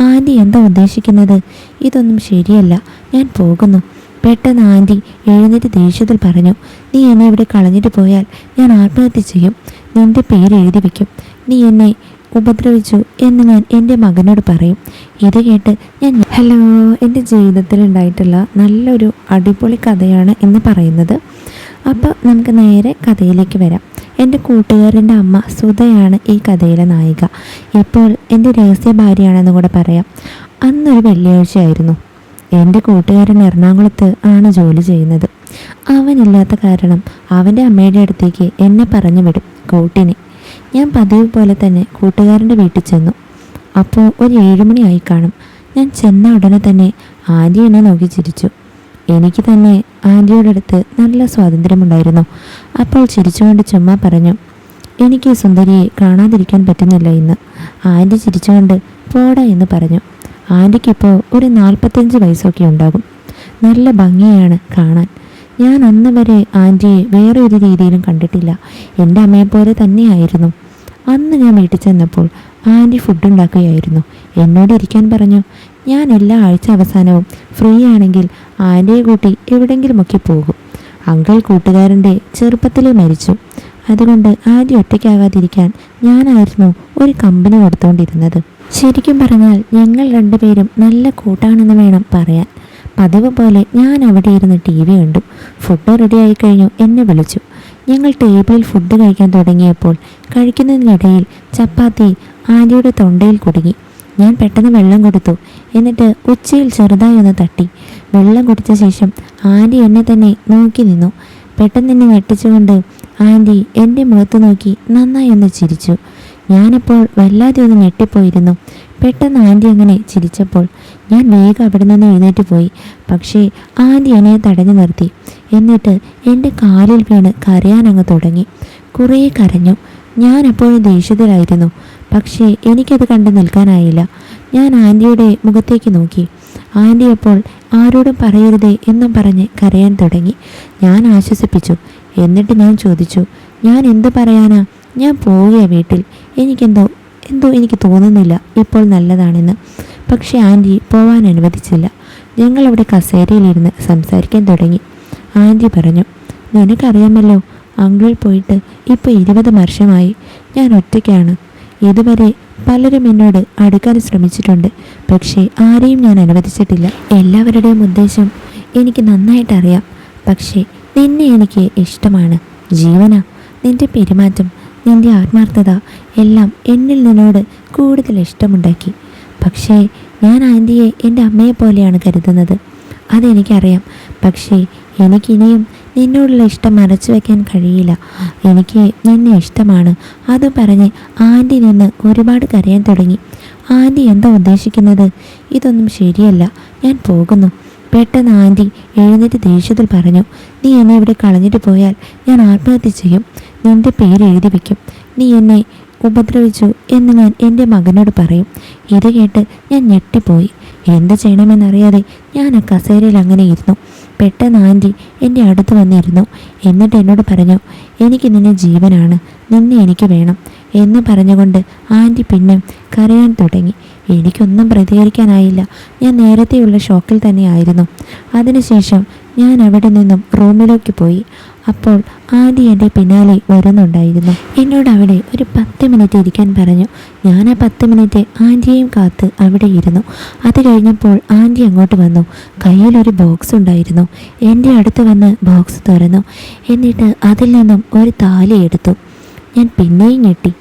Anti എന്താ ഉദ്ദേശിക്കുന്നത്? ഇതൊന്നും ശരിയല്ല. ഞാൻ പോകുന്നു. പെട്ടെന്ന് ആന്റി എഴുന്നേറ്റ് ദേഷ്യത്തിൽ പറഞ്ഞു നീ എന്നെ ഇവിടെ കളഞ്ഞിട്ട് പോയാൽ ഞാൻ ആത്മഹത്യ ചെയ്യും. നിന്റെ പേര് എഴുതി വയ്ക്കും നീ എന്നെ ഉപദ്രവിച്ചു എന്ന് ഞാൻ എന്റെ മകനോട് പറയും. ഇത് കേട്ട് ഞാൻ ഹലോ എന്റെ ജീവിതത്തിൽ ഉണ്ടായിട്ടുള്ള നല്ലൊരു അടിപൊളി കഥയാണ് എന്ന് പറയുന്നത്. അപ്പോൾ നമുക്ക് നേരെ കഥയിലേക്ക് വരാം. എന്റെ കൂട്ടുകാരന്റെ അമ്മ സുധയാണ് ഈ കഥയിലെ നായിക. ഇപ്പോൾ എന്റെ രഹസ്യ ഭാര്യയാണെന്ന് കൂടെ പറയാം. അന്നൊരു വെള്ളിയാഴ്ചയായിരുന്നു. എന്റെ കൂട്ടുകാരൻ എറണാകുളത്ത് ആണ് ജോലി ചെയ്യുന്നത്. അവനില്ലാത്ത കാരണം അവന്റെ അമ്മയുടെ അടുത്തേക്ക് എന്നെ പറഞ്ഞു വിടും കൂട്ടിനെ. ഞാൻ പതിവ് പോലെ തന്നെ കൂട്ടുകാരന്റെ വീട്ടിൽ ചെന്നു. അപ്പോൾ ഒരു ഏഴുമണിയായി കാണും. ഞാൻ ചെന്ന ഉടനെ തന്നെ ആന്റി എന്നെ നോക്കി ചിരിച്ചു. എനിക്ക് തന്നെ ആന്റിയുടെ അടുത്ത് നല്ല സ്വാതന്ത്ര്യമുണ്ടായിരുന്നു. അപ്പോൾ ചിരിച്ചുകൊണ്ട് ചുമ്മാ പറഞ്ഞു എനിക്ക് സുന്ദരിയെ കാണാതിരിക്കാൻ പറ്റുന്നില്ല ഇന്ന്. ആന്റി ചിരിച്ചുകൊണ്ട് പോടാ എന്ന് പറഞ്ഞു. ആന്റിക്കിപ്പോൾ ഒരു നാൽപ്പത്തഞ്ച് വയസ്സൊക്കെ ഉണ്ടാകും. നല്ല ഭംഗിയാണ് കാണാൻ. ഞാൻ അന്ന് വരെ ആന്റിയെ വേറെ ഒരു രീതിയിലും കണ്ടിട്ടില്ല. എന്റെ അമ്മയെപ്പോലെ തന്നെയായിരുന്നു. അന്ന് ഞാൻ വീട്ടിൽ ചെന്നപ്പോൾ ആന്റി ഫുഡ് ഉണ്ടാക്കുകയായിരുന്നു. എന്നോട് ഇരിക്കാൻ പറഞ്ഞു ഞാൻ എല്ലാ ആഴ്ച അവസാനവും ഫ്രീ ആണെങ്കിൽ ആന്റിയെ കൂട്ടി എവിടെങ്കിലുമൊക്കെ പോകും. അങ്കിൾ കൂട്ടുകാരന്റെ ചെറുപ്പത്തിലേ മരിച്ചു. അതുകൊണ്ട് ആദ്യം ഒറ്റയ്ക്കാകാതിരിക്കാൻ ഞാനായിരുന്നു ഒരു കമ്പനി കൊടുത്തുകൊണ്ടിരുന്നത് ശരിക്കും പറഞ്ഞാൽ ഞങ്ങൾ രണ്ടുപേരും നല്ല കൂട്ടാണെന്ന് വേണം പറയാൻ. പതിവ് പോലെ ഞാൻ അവിടെ ഇരുന്ന് ടി വി കണ്ടു. ഫുഡ് റെഡിയായി കഴിഞ്ഞു എന്നെ വിളിച്ചു. ഞങ്ങൾ ടേബിളിൽ ഫുഡ് കഴിക്കാൻ തുടങ്ങിയപ്പോൾ കഴിക്കുന്നതിനിടയിൽ ചപ്പാത്തി ആദ്യയുടെ തൊണ്ടയിൽ കുടുങ്ങി. ഞാൻ പെട്ടെന്ന് വെള്ളം കൊടുത്തു. എന്നിട്ട് ഉച്ചയിൽ ചെറുതായി ഒന്ന് തട്ടി. വെള്ളം കുടിച്ച ശേഷം ആന്റി എന്നെ തന്നെ നോക്കി നിന്നു. പെട്ടെന്ന് എന്നെ ഞെട്ടിച്ചുകൊണ്ട് ആന്റി എന്റെ മുഖത്ത് നോക്കി നന്നായി ഒന്ന് ചിരിച്ചു. ഞാനപ്പോൾ വല്ലാതെ ഒന്ന് ഞെട്ടിപ്പോയിരുന്നു. പെട്ടെന്ന് ആന്റി അങ്ങനെ ചിരിച്ചപ്പോൾ ഞാൻ വേഗം അവിടെ നിന്ന് എഴുന്നേറ്റ് പോയി. പക്ഷേ ആന്റി എന്നെ തടഞ്ഞു നിർത്തി. എന്നിട്ട് എന്റെ കാലിൽ വീണ് കരയാനങ്ങ് തുടങ്ങി. കുറേ കരഞ്ഞു. ഞാൻ എപ്പോഴും ദേഷ്യത്തിലായിരുന്നു. പക്ഷേ എനിക്കത് കണ്ടു നിൽക്കാനായില്ല. ഞാൻ ആന്റിയുടെ മുഖത്തേക്ക് നോക്കി. ആന്റി അപ്പോൾ ആരോടും പറയരുതേ എന്നും പറഞ്ഞ് കരയാൻ തുടങ്ങി. ഞാൻ ആശ്വസിപ്പിച്ചു. എന്നിട്ട് ഞാൻ ചോദിച്ചു ഞാൻ എന്ത് പറയാനാ? ഞാൻ പോവുകയാണ് വീട്ടിൽ. എനിക്കെന്തോ എന്തോ എനിക്ക് തോന്നുന്നില്ല. ഇപ്പോൾ നല്ലതാണെന്ന്. പക്ഷേ ആന്റി പോവാൻ അനുവദിച്ചില്ല. ഞങ്ങളവിടെ കസേരയിലിരുന്ന് സംസാരിക്കാൻ തുടങ്ങി. ആന്റി പറഞ്ഞു നിനക്കറിയാമല്ലോ അങ്കിൾ പോയിട്ട് ഇപ്പോൾ ഇരുപത് വർഷമായി. ഞാൻ ഒറ്റയ്ക്കാണ്. ഇതുവരെ പലരും എന്നോട് അടുക്കാൻ ശ്രമിച്ചിട്ടുണ്ട്. പക്ഷേ ആരെയും ഞാൻ അനുവദിച്ചിട്ടില്ല. എല്ലാവരുടെയും ഉദ്ദേശം എനിക്ക് നന്നായിട്ട് അറിയാം. പക്ഷേ നിന്നെ എനിക്ക് ഇഷ്ടമാണ്. ജീവന നിന്റെ പെരുമാറ്റം നിന്റെ ആത്മാർത്ഥത എല്ലാം എന്നിൽ നിന്നോട് കൂടുതൽ ഇഷ്ടമുണ്ടാക്കി. പക്ഷേ ഞാൻ ആന്റിയെ എന്റെ അമ്മയെ പോലെയാണ് കരുതുന്നത്. അതെനിക്കറിയാം. പക്ഷേ എനിക്കിനിയും നിന്നോടുള്ള ഇഷ്ടം മറച്ചു വയ്ക്കാൻ കഴിയില്ല. എനിക്ക് നിന്നെ ഇഷ്ടമാണ്. അത് പറഞ്ഞ് ആന്റി നിന്ന് ഒരുപാട് കരയാൻ തുടങ്ങി. ആന്റി എന്താ ഉദ്ദേശിക്കുന്നത്? ഇതൊന്നും ശരിയല്ല. ഞാൻ പോകുന്നു. പെട്ടെന്ന് ആന്റി എഴുന്നേറ്റ് ദേഷ്യത്തിൽ പറഞ്ഞു നീ എന്നെ ഇവിടെ കളഞ്ഞിട്ട് പോയാൽ ഞാൻ ആത്മഹത്യ ചെയ്യും. നിന്റെ പേര് എഴുതി വയ്ക്കും നീ എന്നെ ഉപദ്രവിച്ചു എന്ന് ഞാൻ എന്റെ മകനോട് പറയും. ഇത് കേട്ട് ഞാൻ ഞെട്ടിപ്പോയി. എന്ത് ചെയ്യണമെന്നറിയാതെ ഞാൻ ആ കസേരയിൽ അങ്ങനെ ഇരുന്നു. പെട്ടെന്ന് ആന്റി എന്റെ അടുത്ത് വന്നിരുന്നു. എന്നിട്ട് എന്നോട് പറഞ്ഞു എനിക്ക് നിന്നെ ജീവനാണ്. നിന്നെ എനിക്ക് വേണം. എന്ന് പറഞ്ഞുകൊണ്ട് ആന്റി പിന്നെ കരയാൻ തുടങ്ങി. എനിക്കൊന്നും പ്രതികരിക്കാനായില്ല. ഞാൻ നേരത്തെയുള്ള ഷോക്കിൽ തന്നെയായിരുന്നു. അതിനുശേഷം ഞാൻ അവിടെ നിന്നും റൂമിലേക്ക് പോയി. അപ്പോൾ ആദി എന്റെ പിന്നാലെ വരുന്നുണ്ടായിരുന്നു. എന്നോട് അവിടെ ഒരു പത്ത് മിനിറ്റ് ഇരിക്കാൻ പറഞ്ഞു. ഞാൻ ആ പത്ത് മിനിറ്റ് ആന്റിയെയും കാത്ത് അവിടെ ഇരുന്നു. അത് കഴിഞ്ഞപ്പോൾ ആന്റി അങ്ങോട്ട് വന്നു. കയ്യിലൊരു ബോക്സ് ഉണ്ടായിരുന്നു. എന്റെ അടുത്ത് വന്ന് ബോക്സ് തുറന്നു. എന്നിട്ട് അതിൽ നിന്നും ഒരു താലി എടുത്തു. ഞാൻ പിന്നെയും ഞെട്ടി.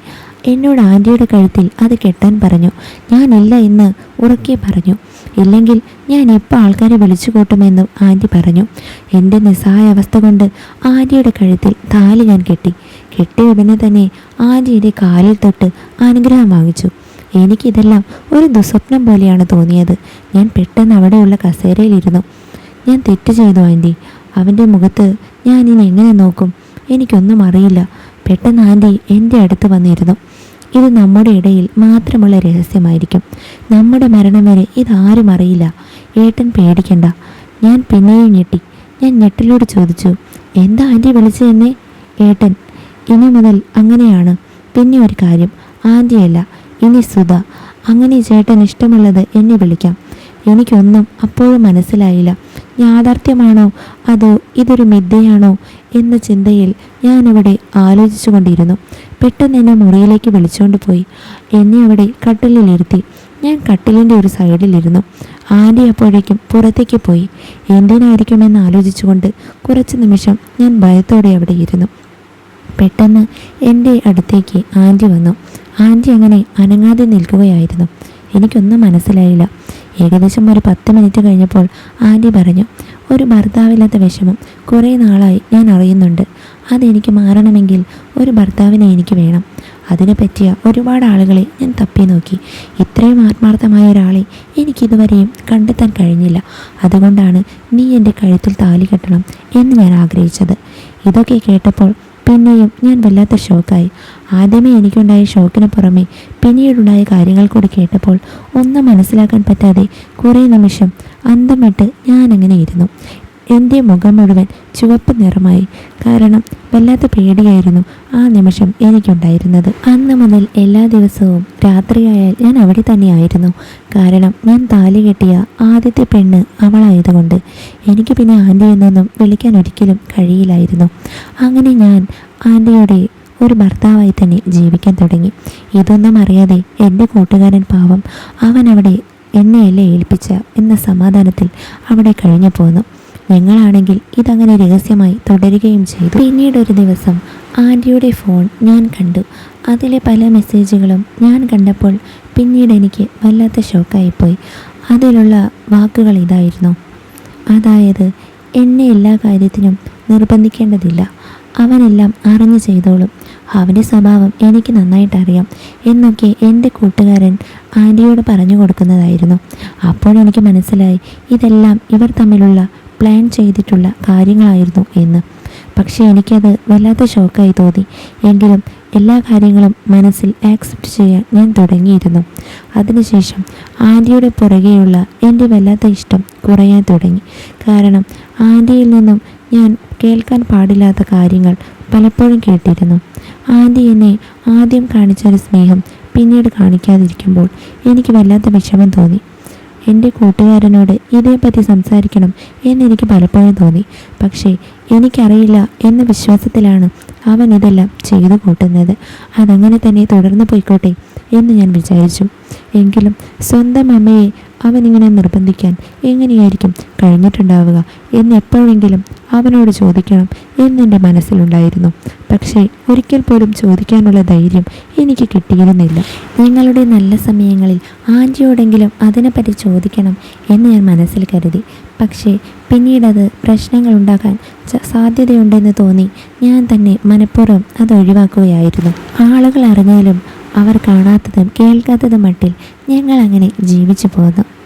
എന്നോട് ആന്റിയുടെ കഴുത്തിൽ അത് കെട്ടാൻ പറഞ്ഞു. ഞാനില്ല എന്ന് ഉറക്കെ പറഞ്ഞു. ഇല്ലെങ്കിൽ ഞാൻ ഇപ്പോൾ ആൾക്കാരെ വിളിച്ചു കൂട്ടുമെന്നും ആന്റി പറഞ്ഞു. എന്റെ നിസ്സഹായ അവസ്ഥ കൊണ്ട് ആന്റിയുടെ കഴുത്തിൽ താലി ഞാൻ കെട്ടി. കെട്ടിയ ഉടനെ തന്നെ ആന്റിയുടെ കാലിൽ തൊട്ട് അനുഗ്രഹം വാങ്ങിച്ചു. എനിക്കിതെല്ലാം ഒരു ദുസ്വപ്നം പോലെയാണ് തോന്നിയത്. ഞാൻ പെട്ടെന്ന് അവിടെയുള്ള കസേരയിലിരുന്നു. ഞാൻ തെറ്റ് ചെയ്തു ആന്റി അവന്റെ മുഖത്ത് ഞാൻ ഇനി എങ്ങനെ നോക്കും എനിക്കൊന്നും അറിയില്ല. പെട്ടെന്ന് ആന്റി എന്റെ അടുത്ത് വന്നിരുന്നു. ഇത് നമ്മുടെ ഇടയിൽ മാത്രമുള്ള രഹസ്യമായിരിക്കും. നമ്മുടെ മരണം വരെ ഇതാരും അറിയില്ല. ഏട്ടൻ പേടിക്കണ്ട. ഞാൻ പിന്നെയും ഞെട്ടി. ഞാൻ ഞെട്ടിലോട് ചോദിച്ചു എന്താ ആന്റി വിളിച്ചതെന്നേ? ഏട്ടൻ ഇനി മുതൽ അങ്ങനെയാണ്. പിന്നെ ഒരു കാര്യം. ആന്റിയല്ല ഇനി സുധ. അങ്ങനെ ചേട്ടൻ ഇഷ്ടമുള്ളത് എന്നെ വിളിക്കാം. എനിക്കൊന്നും അപ്പോഴും മനസ്സിലായില്ല. യാഥാർത്ഥ്യമാണോ? അതോ ഇതൊരു മിഥ്യയാണോ? എന്ന ചിന്തയിൽ ഞാനവിടെ ആലോചിച്ചു കൊണ്ടിരുന്നു പെട്ടെന്ന് എന്നെ മുറിയിലേക്ക് വിളിച്ചുകൊണ്ട് പോയി. എന്നെ അവിടെ കട്ടിലിലിരുത്തി. ഞാൻ കട്ടിലിന്റെ ഒരു സൈഡിലിരുന്നു. ആന്റി അപ്പോഴേക്കും പുറത്തേക്ക് പോയി. എന്തിനായിരിക്കുമെന്ന് ആലോചിച്ചുകൊണ്ട് കുറച്ച് നിമിഷം ഞാൻ ഭയത്തോടെ അവിടെ ഇരുന്നു. പെട്ടെന്ന് എന്റെ അടുത്തേക്ക് ആന്റി വന്നു. ആന്റി അങ്ങനെ അനങ്ങാതെ നിൽക്കുകയായിരുന്നു. എനിക്കൊന്നും മനസ്സിലായില്ല. ഏകദേശം ഒരു പത്ത് മിനിറ്റ് കഴിഞ്ഞപ്പോൾ ആന്റി പറഞ്ഞു ഒരു ഭർത്താവില്ലാത്ത വിഷമം. കുറേ നാളായി ഞാൻ അറിയുന്നുണ്ട്. അതെനിക്ക് മാറണമെങ്കിൽ ഒരു ഭർത്താവിനെ എനിക്ക് വേണം. അതിനെ പറ്റിയ ഒരുപാട് ആളുകളെ ഞാൻ തപ്പി നോക്കി. ഇത്രയും ആത്മാർത്ഥമായ ഒരാളെ എനിക്കിതുവരെയും കണ്ടെത്താൻ കഴിഞ്ഞില്ല. അതുകൊണ്ടാണ് നീ എന്റെ കഴുത്തിൽ താലി കെട്ടണം എന്ന് ഞാൻ ആഗ്രഹിച്ചത്. ഇതൊക്കെ കേട്ടപ്പോൾ പിന്നെയും ഞാൻ വല്ലാത്ത ഷോക്കായി. ആദ്യമേ എനിക്കുണ്ടായ ഷോക്കിന് പുറമെ പിന്നീടുണ്ടായ കാര്യങ്ങൾ കൂടി കേട്ടപ്പോൾ ഒന്നും മനസ്സിലാക്കാൻ പറ്റാതെ കുറേ നിമിഷം അന്തം വിട്ട് ഞാനങ്ങനെ ഇരുന്നു. എന്റെ മുഖം മുഴുവൻ ചുവപ്പ് നിറമായി. കാരണം വല്ലാത്ത പേടിയായിരുന്നു ആ നിമിഷം എനിക്കുണ്ടായിരുന്നത്. അന്ന് മുതൽ എല്ലാ ദിവസവും രാത്രിയായാൽ ഞാൻ അവിടെ തന്നെയായിരുന്നു. കാരണം ഞാൻ താലി കെട്ടിയ ആദ്യത്തെ പെണ്ണ് അവളായതുകൊണ്ട് എനിക്ക് പിന്നെ ആന്റി എന്നൊന്നും വിളിക്കാൻ ഒരിക്കലും കഴിയില്ലായിരുന്നു. അങ്ങനെ ഞാൻ ആന്റിയുടെ ഒരു ഭർത്താവായി തന്നെ ജീവിക്കാൻ തുടങ്ങി. ഇതൊന്നും അറിയാതെ എന്റെ കൂട്ടുകാരൻ പാവം അവൻ അവിടെ എന്നെയല്ലേ ഏൽപ്പിച്ച എന്ന സമാധാനത്തിൽ അവിടെ കഴിഞ്ഞു പോന്നു. ഞങ്ങളാണെങ്കിൽ ഇതങ്ങനെ രഹസ്യമായി തുടരുകയും ചെയ്തു. പിന്നീട് ഒരു ദിവസം ആന്റിയുടെ ഫോൺ ഞാൻ കണ്ടു. അതിലെ പല മെസ്സേജുകളും ഞാൻ കണ്ടപ്പോൾ പിന്നീട് എനിക്ക് വല്ലാത്ത ഷോക്കായിപ്പോയി. അതിലുള്ള വാക്കുകൾ ഇതായിരുന്നു. അതായത് എന്നെ എല്ലാ കാര്യത്തിനും നിർബന്ധിക്കേണ്ടതില്ല. അവനെല്ലാം അറിഞ്ഞു ചെയ്തോളും. അവന്റെ സ്വഭാവം എനിക്ക് നന്നായിട്ട് അറിയാം എന്നൊക്കെ എന്റെ കൂട്ടുകാരൻ ആന്റിയോട് പറഞ്ഞു കൊടുക്കുന്നതായിരുന്നു. അപ്പോൾ എനിക്ക് മനസ്സിലായി ഇതെല്ലാം ഇവർ തമ്മിലുള്ള പ്ലാൻ ചെയ്തിട്ടുള്ള കാര്യങ്ങളായിരുന്നു എന്ന്. പക്ഷേ എനിക്കത് വല്ലാത്ത ഷോക്കായി തോന്നി. എങ്കിലും എല്ലാ കാര്യങ്ങളും മനസ്സിൽ ആക്സെപ്റ്റ് ചെയ്യാൻ ഞാൻ തുടങ്ങിയിരുന്നു. അതിനുശേഷം ആന്റിയുടെ പുറകെയുള്ള എന്റെ വല്ലാത്ത ഇഷ്ടം കുറയാൻ തുടങ്ങി. കാരണം ആന്റിയിൽ നിന്നും ഞാൻ കേൾക്കാൻ പാടില്ലാത്ത കാര്യങ്ങൾ പലപ്പോഴും കേട്ടിരുന്നു. ആന്റി എന്നെ ആദ്യം കാണിച്ചൊരു സ്നേഹം പിന്നീട് കാണിക്കാതിരിക്കുമ്പോൾ എനിക്ക് വല്ലാത്ത വിഷമം തോന്നി. എന്റെ കൂട്ടുകാരനോട് ഇതേപ്പറ്റി സംസാരിക്കണം എന്നെനിക്ക് പലപ്പോഴും തോന്നി. പക്ഷേ എനിക്കറിയില്ല എന്ന വിശ്വാസത്തിലാണ് അവൻ ഇതെല്ലാം ചെയ്തു കൂട്ടുന്നത്. അതങ്ങനെ തന്നെ തുടർന്ന് പോയിക്കോട്ടെ എന്ന് ഞാൻ വിചാരിച്ചു. എങ്കിലും സ്വന്തം അമ്മയെ അവനിങ്ങനെ നിർബന്ധിക്കാൻ എങ്ങനെയായിരിക്കും കഴിഞ്ഞിട്ടുണ്ടാവുക എന്ന് എപ്പോഴെങ്കിലും അവനോട് ചോദിക്കണം എന്നെന്റെ മനസ്സിലുണ്ടായിരുന്നു. പക്ഷേ ഒരിക്കൽ പോലും ചോദിക്കാനുള്ള ധൈര്യം എനിക്ക് കിട്ടിയിരുന്നില്ല. നിങ്ങളുടെ നല്ല സമയങ്ങളിൽ ആന്റിയോടെങ്കിലും അതിനെപ്പറ്റി ചോദിക്കണം എന്ന് ഞാൻ മനസ്സിൽ കരുതി. പക്ഷേ പിന്നീടത് പ്രശ്നങ്ങൾ ഉണ്ടാക്കാൻ സാധ്യതയുണ്ടെന്ന് തോന്നി ഞാൻ തന്നെ മനഃപൂർവം അത് ഒഴിവാക്കുകയായിരുന്നു. ആളുകൾ അറിഞ്ഞാലും അവർ കാണാത്തതും കേൾക്കാത്തതും മട്ടിൽ ഞങ്ങൾ അങ്ങനെ ജീവിച്ചു പോന്നു.